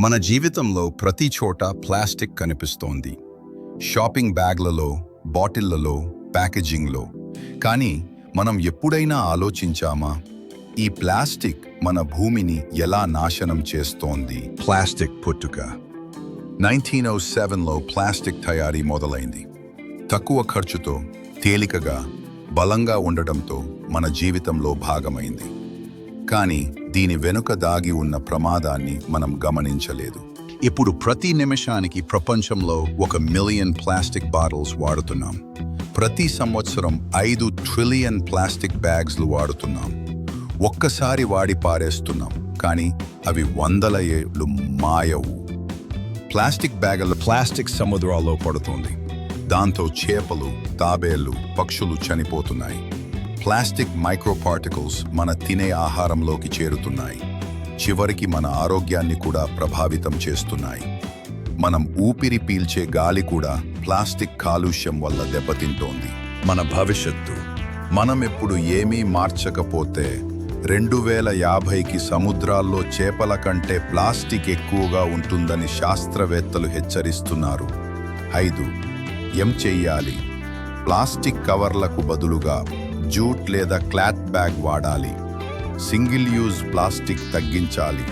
మన జీవితంలో ప్రతి చోట ప్లాస్టిక్ కనిపిస్తోంది. షాపింగ్ బ్యాగ్లలో బాటిళ్ళలో ప్యాకేజింగ్లో. కానీ మనం ఎప్పుడైనా ఆలోచించామా? ఈ ప్లాస్టిక్ మన భూమిని ఎలా నాశనం చేస్తోంది? ప్లాస్టిక్ పుట్టుక. నైన్టీన్ ఓ సెవెన్లో ప్లాస్టిక్ తయారీ మొదలైంది. తక్కువ ఖర్చుతో తేలికగా బలంగా ఉండటంతో మన జీవితంలో భాగమైంది. కానీ దీని వెనుక దాగి ఉన్న ప్రమాదాన్ని మనం గమనించలేదు. ఇప్పుడు ప్రతి నిమిషానికి ప్రపంచంలో ఒక మిలియన్ ప్లాస్టిక్ బాటిల్స్ వాడుతున్నాం. ప్రతి సంవత్సరం ఐదు ట్రిలియన్ ప్లాస్టిక్ బ్యాగ్స్లు వాడుతున్నాం. ఒక్కసారి వాడి పారేస్తున్నాం కానీ అవి వందల ఏళ్ళు మాయవు. ప్లాస్టిక్ బ్యాగుల ప్లాస్టిక్ సముద్రాల్లో పడుతుంది. దాంతో చేపలు తాబేళ్ళు పక్షులు చనిపోతున్నాయి. ప్లాస్టిక్ మైక్రోపార్టికల్స్ మన తినే ఆహారంలోకి చేరుతున్నాయి. చివరికి మన ఆరోగ్యాన్ని కూడా ప్రభావితం చేస్తున్నాయి. మనం ఊపిరి పీల్చే గాలి కూడా ప్లాస్టిక్ కాలుష్యం వల్ల దెబ్బతింటోంది. మన భవిష్యత్తు. మనం ఎప్పుడు ఏమీ మార్చకపోతే రెండు వేల యాభైకి సముద్రాల్లో చేపల కంటే ప్లాస్టిక్ ఎక్కువగా ఉంటుందని శాస్త్రవేత్తలు హెచ్చరిస్తున్నారు. ఐదు. ఏం చెయ్యాలి? ప్లాస్టిక్ కవర్లకు బదులుగా జూట్ లేదా క్లాత్ బ్యాగ్ వాడాలి. సింగిల్ యూజ్ ప్లాస్టిక్ తగ్గించాలి.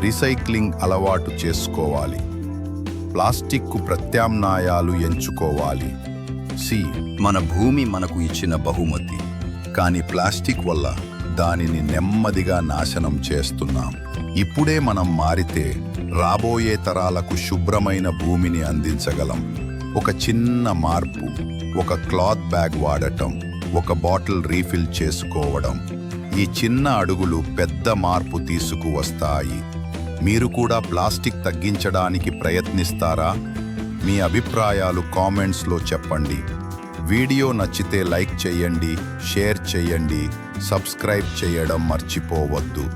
రీసైక్లింగ్ అలవాటు చేసుకోవాలి. ప్లాస్టిక్కు ప్రత్యామ్నాయాలు ఎంచుకోవాలి. సి. మన భూమి మనకు ఇచ్చిన బహుమతి. కానీ ప్లాస్టిక్ వల్ల దానిని నెమ్మదిగా నాశనం చేస్తున్నాం. ఇప్పుడే మనం మారితే రాబోయే తరాలకు శుభ్రమైన భూమిని అందించగలం. ఒక చిన్న మార్పు ఒక క్లాత్ బ్యాగ్ వాడటం. ఒక బాటిల్ రీఫిల్ చేసుకోవడం. ఈ చిన్న అడుగులు పెద్ద మార్పు తీసుకువస్తాయి. మీరు కూడా ప్లాస్టిక్ తగ్గించడానికి ప్రయత్నిస్తారా? మీ అభిప్రాయాలు కామెంట్స్లో చెప్పండి. వీడియో నచ్చితే లైక్ చేయండి షేర్ చేయండి సబ్స్క్రైబ్ చేయడం మర్చిపోవద్దు.